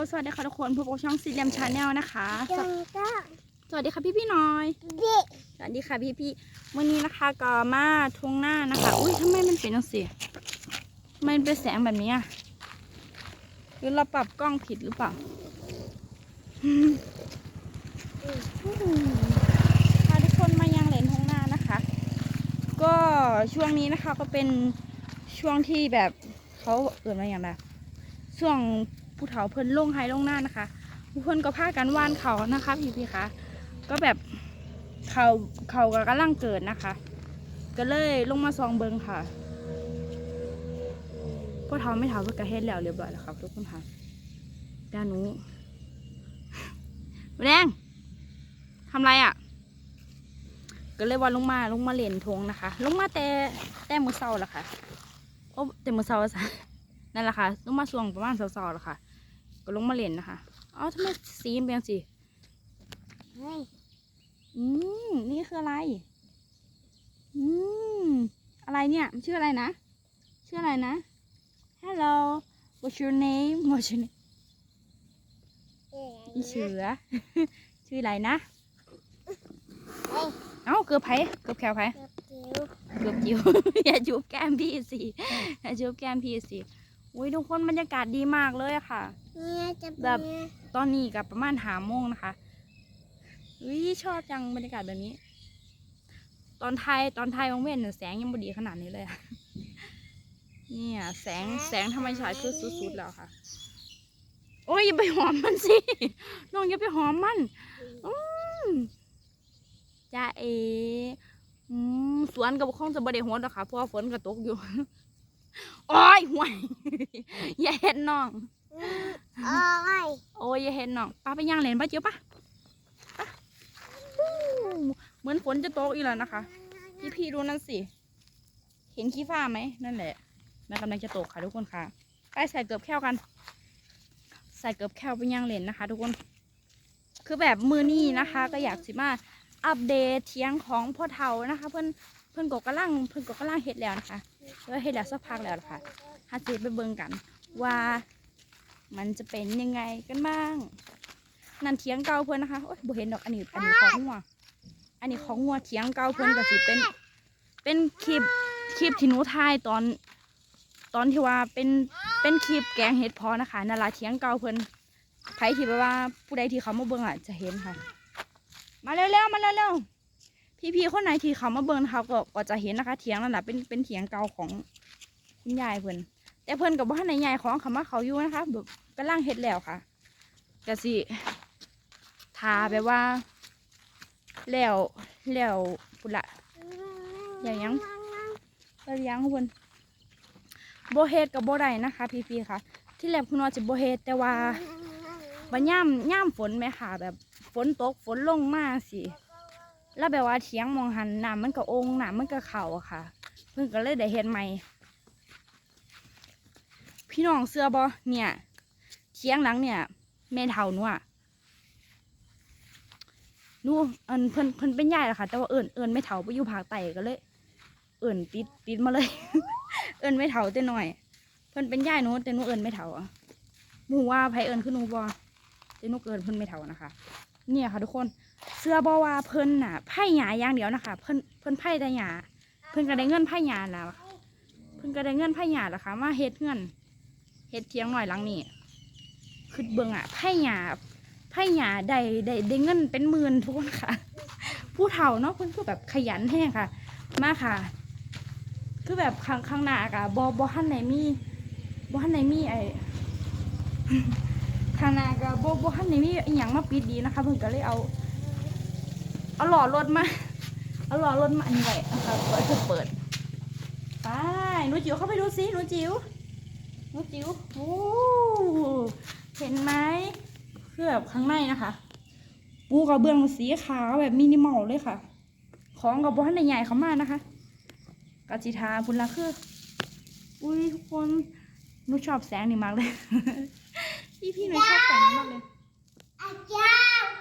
วัสดีค่ะทุกคนพบกับช่องซีเรียมชาแนลนะคะสวยังก็สวัสดีค่ะพี่พี่ๆน้อยเด็กสวัสดีค่ะพี่พี่ๆวันนี้นะคะก็มาทวงหน้านะคะ อุ้ยทำไมมันเป็นจังสีทำไมมันเป็นแสงแบบนี้อะหรือเราปรับกล้องผิดหรือเปล่าพาทุกคนมายังเหรนทวงหน้านะคะ ก็ช่วงนี้นะคะก็เป็นช่วงที่แบบเขาเกิดมาอย่างไรช่วง ผู้เฒ่าเพิ่นลงไฮลงหน้านะคะผู้เพิ่นก็พากันว่านเขานะคะพี่พี่ๆคะก็แบบเขาเขาก็กำลังเกิดนะคะ ก็เลยลงมาซองเบิงค่ะพ่อเฒ่าไม่เฒ่าเพื่อกระเฮ็ดแล้วเรียบร้อยแล้วครับทุกคนค่ะด้านนูแดงทำไรอะ ก็เลยว่าลงมาลงมาเล่นทงนะคะ ลงมาแต่แต่มือเศร้าแล้วค่ะ โอ้แต่มือเศร้าซะนั่นแหละค่ะลงมาช่วงประมาณเศร้าๆแล้วค่ะ ก็ลงมาเล่นนะคะ เอ้าทำไมสีมันเป็นจังสิเฮ้ยอืมนี่คืออะไร อืม อะไรเนี่ย มันชื่ออะไรนะ ชื่ออะไรนะ Hello what's your name what's your name อีเสือ ชื่ออะไรนะเฮ้ยเอ้า เกือบไผเกือบแขวไผเกือบจิ๋วเกือบจิ๋วอย่าจูบแก้มพี่สิ อย่าจูบแก้มพี่สิ อุ้ยทุกคนบรรยากาศดีมากเลยอะค่ะ เนี่ยจะเป็นแบบ ตอนนี้กับประมาณหาโมงนะคะอุ้ยชอบจังบรรยากาศแบบนี้ ตอนไทยตอนไทยวังเว้นน่ะแสงยังบดีขนาดนี้เลยอะ เนี่ยแสงแสงธรรมชาติคือสุดๆแล้วค่ะ โอ้ยอย่าไปหอมมันสิ น้องอย่าไปหอมมัน อืมจ้าเออืมสวนกับคงจะบริหวนหรอกค่ะเพราะว่าฝนกระตกอยู่ โอ้ยห่วยอย่าเห็นน้อง โอ้ยโอ้ยอย่าเห็นน้องป้าไปย่างเล่นป้าเจียวป้าป้าอู้เหมือนฝนจะตกอีกแล้วนะคะ พี่พี่ดูนั่นสิ เห็นขี้ฟ้าไหมนั่นแหละมันกำลังจะตกค่ะทุกคนค่ะไปใส่เกือบแค่วกัน ใส่เกือบแค่วไปย่างเล่นนะคะ ทุกคน คือแบบมือนี้นะคะ ก็อยากสิมาอัปเดตเทียงของพ่อเฒ่านะคะ เพิ่นเพิ่นก็กำลังเพิ่นก็กำลังเฮ็ดแล้วนะคะเพิ่นเฮ็ดแล้วสักพักแล้วนะคะหาสิไปเบิ่งกัน ว่ามันจะเป็นยังไงกันบ้าง นั่นเทียงเก่าเพิ่นนะคะโอ๊ยบ่เห็นดอกอันนี้อันนี้ของงัวอันนี้ของงัวเทียงเก่าเพิ่นก็สิเป็น เป็นคลิปคลิปที่หนูถ่ายตอน ตอนที่ว่าเป็นเป็นคลิปแกงเห็ดพอนะคะนาราเทียงเก่าเพิ่นใครที่แบบว่าผู้ใดที่เขามาเบิ่งอะจะเห็นค่ะ มาเร็วๆมาเร็วๆ พี่ๆคนไหนที่เขามาเบิ่งเขาก็ก็จะเห็นนะคะเถียงนั่นแหละเป็นเป็นเถียงเก่าของคุณยายเพิ่นแต่เพิ่นกับว่าในใหญ่ของเขามาเขาอยู่นะคะแบบกำลังเฮ็ดแล้วค่ะก็สิทาแบบว่า แล้วแล้วพุ่นละอย่างยังเลี้ยงเพิ่นโบเฮดกับโบไดนะคะ พี่ๆค่ะ ที่แรกคุณว่าจะโบเฮดแต่ว่าบัดย่ำย่ำฝนไหมค่ะ แบบฝนตกฝนลงมากสิ แล้วแบบว่าเถียงมองหันน้ำมันก็องน้ำมันก็เข่าอะค่ะ เพิ่นก็เลยได้เฮ็ดใหม่ พี่น้องเสื้อบอเนี่ยเถียงหลังเนี่ยแม่เฒ่าหนูอะหนูอันเพิ่นเพิ่นเป็นยายแหละค่ะ แต่ว่าเอิญเอิญไม่เฒ่าไปอยู่ภาคใต้ก็เลย เอิญติดติดมาเลย เอิญไม่เฒ่าแต่น้อย เพิ่นเป็นยายหนูแต่หนูเอิญไม่เฒ่าอะหมูว่าไผเอิญคือหนูบอแต่หนูเกินเพิ่นไม่เฒ่านะคะ เนี่ยค่ะทุกคน เสื้อบอว่าเพิ่นน่ะไผ่หยาอย่างเดียวนะคะ เพิ่นเพิ่นไผ่แต่หยาเพิ่นก็ได้เงินไผ่หยาแล้ว เพิ่นก็ได้เงินไผ่หยาแล้วค่ะมาเฮ็ดเงินเฮ็ดเทียงหน่อยหลังนี่คือเบิ่งอะไผ่หยาไผ่หยาได้ได้ได้เงินเป็นหมื่นทุกคนค่ะ ผู้เฒ่าเนาะเพิ่นคือแบบขยันแห้งค่ะ มาค่ะ คือแบบข้างข้างหน้ากะบอบอหันไหนมีบอหันไหนมีไอข้างหน้ากะบอบอหันไหนมีอหย่างมาปิดดีนะคะ เพิ่นก็เลยเอา เอาหลอดรถมา เอาหลอดรถมาอันนี้ไว้นะคะเปิดเพิ่นเปิด ไปหนูจิ๋วเข้าไปดูสิหนูจิ๋วหนูจิ๋วโอ้เห็นไหมเคือแบบข้างในนะคะปูกระเบื้องสีขาวแบบมินิมอลเลยค่ะ ของกับบอหันใหญ่ๆเขามานะคะกจิทาพุนละคือ อุ้ยทุกคนหนูชอบแสงนี่มากเลย พี่พี่หนูชอบแสงนี้มากเลยอาจารย์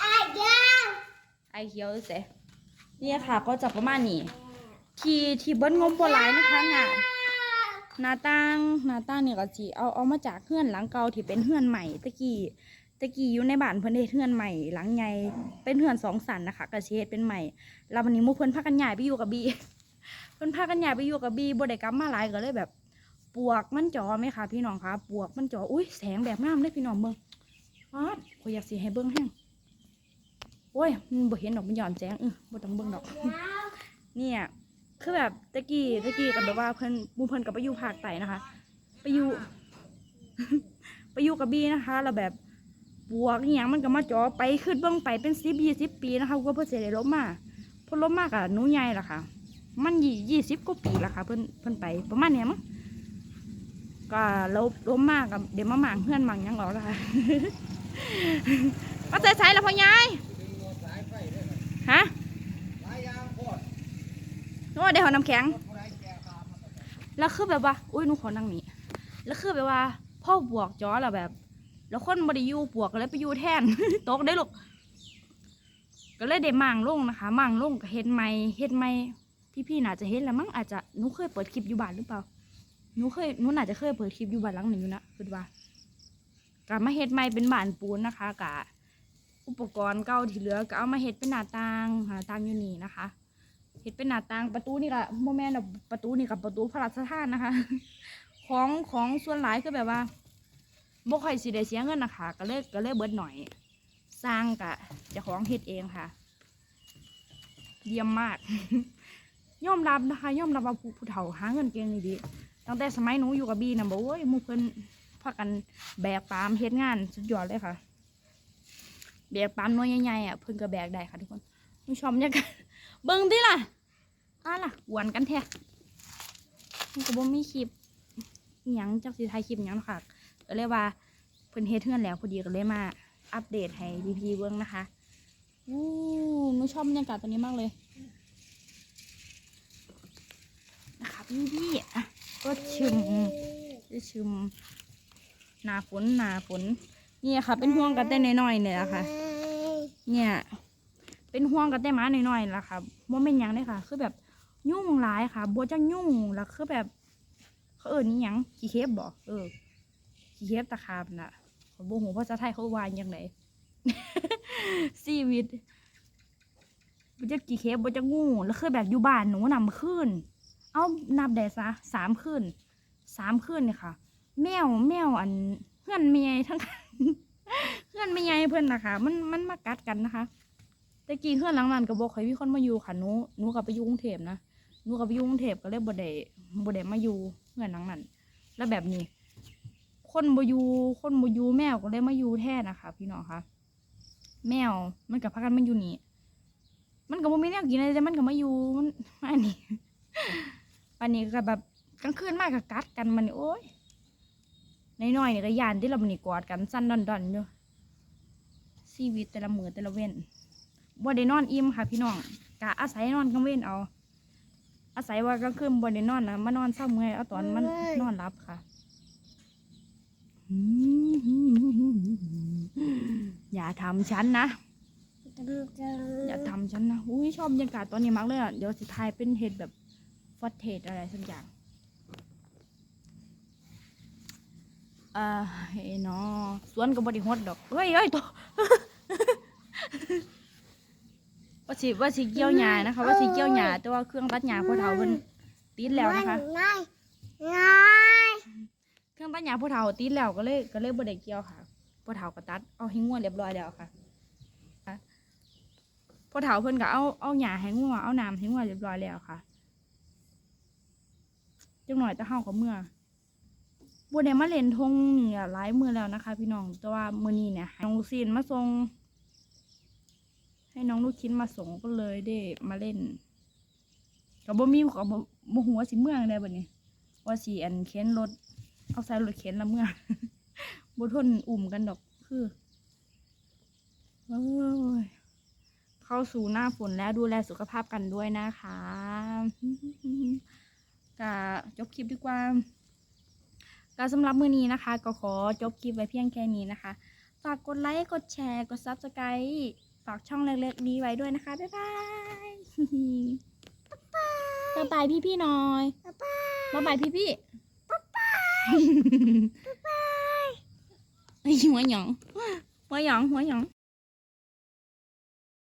อาจารย์ ไอ เขียวเสเนี่ยค่ะก็จะประมาณนี้ที่ที่เบิ้ลงบบัวลายนะคะน่ะนาต่างนาต่างเนี่ยก็สิเอาเอามาจากเฮือนหลังเก่าที่เป็นเฮือนใหม่ตะกี้ตะกี้อยู่ในบ้านเพิ่อนเฮ็ดเฮือนใหม่หลังใหญ่เป็นเฮือนสองสันนะคะก็สิเฮ็ดเป็นใหม่แล้ววันนี้มู่เพิ่อนพากันย้ายไปอยู่กับบีเพิ่อนพากันย้ายไปอยู่กับบีบ่ได้กลับมาหลายก็เลยแบบ ปวกมันจ่อไหมคะพี่น้องคะปวกมันจ่ออุ้ยแสงแบบงามเลยพี่น้องเบิ่งป๊าดขอยอยากสิให้เบิ่งแฮง โอ้ยมันบ่เห็นดอกมันหย่อนแสงเออบ่ต้องเบิ่งดอก เนี่ย คือแบบตะกี้ตะกี้กับแบบว่าเพิ่นหมูเพิ่นกับไปอยู่ภาคใต้นะคะ ไปอยู่ ไปอยู่กับบีนะคะแล้วแบบบวกอหย่างมันก็มาจ่อไปขึ้นเบื้องไปเป็นสิบยี่สิบปีนะคะก็เพิ่นเสียได้ลบมาเพิ่นลบมากอะหนูใหญ่ละค่ะ มันยี่ยี่สิบกว่าปีละค่ะ เพิ่นเพิ่นไปประมาณเนี้ยมั้งก็ลบลบมากกับเดี๋ยวมาหมางเพื่อนหมางยังหรอกละค่ะก็ใส่ใส่แล้วพ่อยายฮะ โอ้เดี๋ยวเอน้ำแข็ง แล้วคือแบบว่า อุ้ยหนูขอนั่งนี่แล้วคือแบบว่า พ่อบวกจอแล้วแบบ แล้วคนบไดิยูบวกก็เลยไปยูแทน ตกได้ลูกก็เลยได้มั่งลงนะคะ มั่งลงก็เฮ็ดไม่เฮ็ดไม่พี่ๆน่าจะเห็นแล้วมั้งอาจจะหนูเคยเปิดคลิปอยู่บ้านหรือเปล่าหนูเคยหนูน่าจะเคยเปิดคลิปอยู่บ้านหลังหนึ่งอยู่นะคือว่ากะมาเฮ็ดไม่เป็นบ้านปูนนะคะกะอุปกรณ์เก่าที่เหลือก็เอามาเฮ็ดเป็นหน้าต่างหน้าต่างอยู่นี่นะคะ เห็ดเป็นหน้าต่างประตูนี่ก็โมแมนประตูนี่กับประตูพระราชทานนะคะ ของของส่วนหลายคือแบบว่าบ่ค่อยสิได้เสียเงินนะคะก็เลยก็เลยเบิดหน่อย สร้างกะจะของเฮ็ดเองค่ะ เยี่ยมมากย่อมรับนะคะย่อมรับว่าผู้เฒ่าหาเงินเก่งดีดีตั้งแต่สมัยหนูอยู่กับบีนะบอกโอ้ยหมูเพิ่นพากันแบกปามเฮ็ดงานสุดยอดเลยค่ะ แบกปามน้อยใหญ่ๆอะเพิ่นก็แบกได้ค่ะทุกคนผู้ชมเนี่ยกัน เบิ่งดิล่ะอะล่ะหวนกันแท้มันก็บ่มีคลิปอหยังจักสิถ่ายคลิปอหยังหรอกค่ะก็เลยว่าเพิ่นเฮ็ดเทือนแล้วพอดีก็เลยมาอัปเดตให้พี่ๆเบิ่งนะคะอู้หนูชอบบรรยากาศตัวนี้มากเลยนะคะพี่ๆอะก็ชิมจะชิมหนาฝนหนาฝนนี่ค่ะเป็นห่วงกันแต่น้อยๆเนี่ยแหละค่ะ เนี่ย เป็นห่วงกับแต่หมาหน่อยๆล่ะค่ะว่าเป็นยังเลยค่ะ คือแบบยุ่งหลายค่ะบัวจังยุ่งแล้วคือแบบเขาเอิญนี่ยังขี้เคบบอกเออขี้เคบตะขาบน่ะเขาบอกหัวภาษาไทยเขาวานยังไงชีวิตบัวจะกี่เคบบัวจะงูแล้วคือแบบอยู่บ้านหนูนำขึ้น เอานับได้ซะสามคืนสามคืนเนี่ยค่ะ แมวแมวอันเพื่อนเมียทั้งเพื่อนไม่ใหญ่เพื่อนนะคะ มันมันมากัดกันนะคะ แต่กี้เพื่อนหลังนั้นก็บอกให้มีคนมาอยู่ค่ะหนูหนูกับไปอยู่กรุงเทพนะหนูกับไปอยู่กรุงเทพก็เลยบ่ได้บ่ได้มาอยู่เพื่อนหลังนั้นแล้วแบบนี้ คนบ่อยู่คนบ่อยู่แมวก็เลยมาอยู่แทนนะคะพี่น้องคะแมวมันกับพากันมาอยู่นี่มันก็บ่มีแนวกินอะไรแต่มันก็มาอยู่มันมาอันนี้อันนี้ก็แบบกลางคืนมากก็กัดกันมันโอ้ยน้อยๆนี่ก็ยานที่เราบันนี่กอดกันสั้นดอนๆอยู่ชีวิตแต่ละมือแต่ละเว้น บ่ได้นอนอิ่มค่ะ พี่น้องกะอาศัยนอนกลางเว้นเอา อาศัยว่ากลางคืนบ่ได้นอนนะมานอนเศร้าเมื่อยเอาตอนมันนอนรับค่ะอย่าทำฉันนะ อย่าทำฉันนะอุ้ยชอบบรรยากาศตอนนี้มากเลยอะเดี๋ยวสิทายเป็นเห็ดแบบฟอสเทสอะไรสักอย่างอ่าเฮ้ยเนาะสวนกับบริฮดดอก เฮ้ยเฮ้ยตัว ว่าสิว่าสิเกี่ยวหญ้านะคะ ว่าสิเกี่ยวหญ้าแต่ว่าเครื่องตัดหญ้าพอเฒ่าเพิ่นติดแล้วนะคะ ง่ายง่ายเครื่องตัดหญ้าพอเฒ่าติดแล้วก็เลยก็เลยบ่ได้เกี่ยวค่ะพอเฒ่าก็ตัดเอาให้งัวเรียบร้อยแล้วค่ะค่ะพอเฒ่าเพิ่นก็เอาเอาหญ้าให้งัวเอาน้ำให้งัวเรียบร้อยแล้วค่ะจังหน่อยจะเฮากับเมื่อบ่ได้มาเล่นทงนี่อะหลายมื้อแล้วนะคะ พี่น้องแต่ว่ามื้อนี้เนี่ยให้น้องลูกซีนมาส่ง ให้น้องลูกชิ้นมาส่งก็เลยได้มาเล่นก็บ่มีก็บ่บ่ฮู้ว่าสิเมื่อได้บัดนี้ว่าสิอันเข็นรถเอาใส่รถเข็นละเมื่อบ่ทนอุ่มกันดอกคือเอ้ยเข้าสู่หน้าฝนแล้วดูแลสุขภาพกันด้วยนะคะกะจบคลิปดีกว่าก็สำหรับมื้อนี้นะคะ ก็ขอจบคลิปไว้เพียงแค่นี้นะคะ ฝากกดไลค์ กดแชร์ กด Subscribe ฝากช่องเล็กๆนี้ไว้ด้วยนะคะ บ๊ายบายบ๊ายบายพี่ๆหน่อยป้าป้าบ๊ายบายพี่ๆไอ้หัวหยองหัวหยองหัวหยอง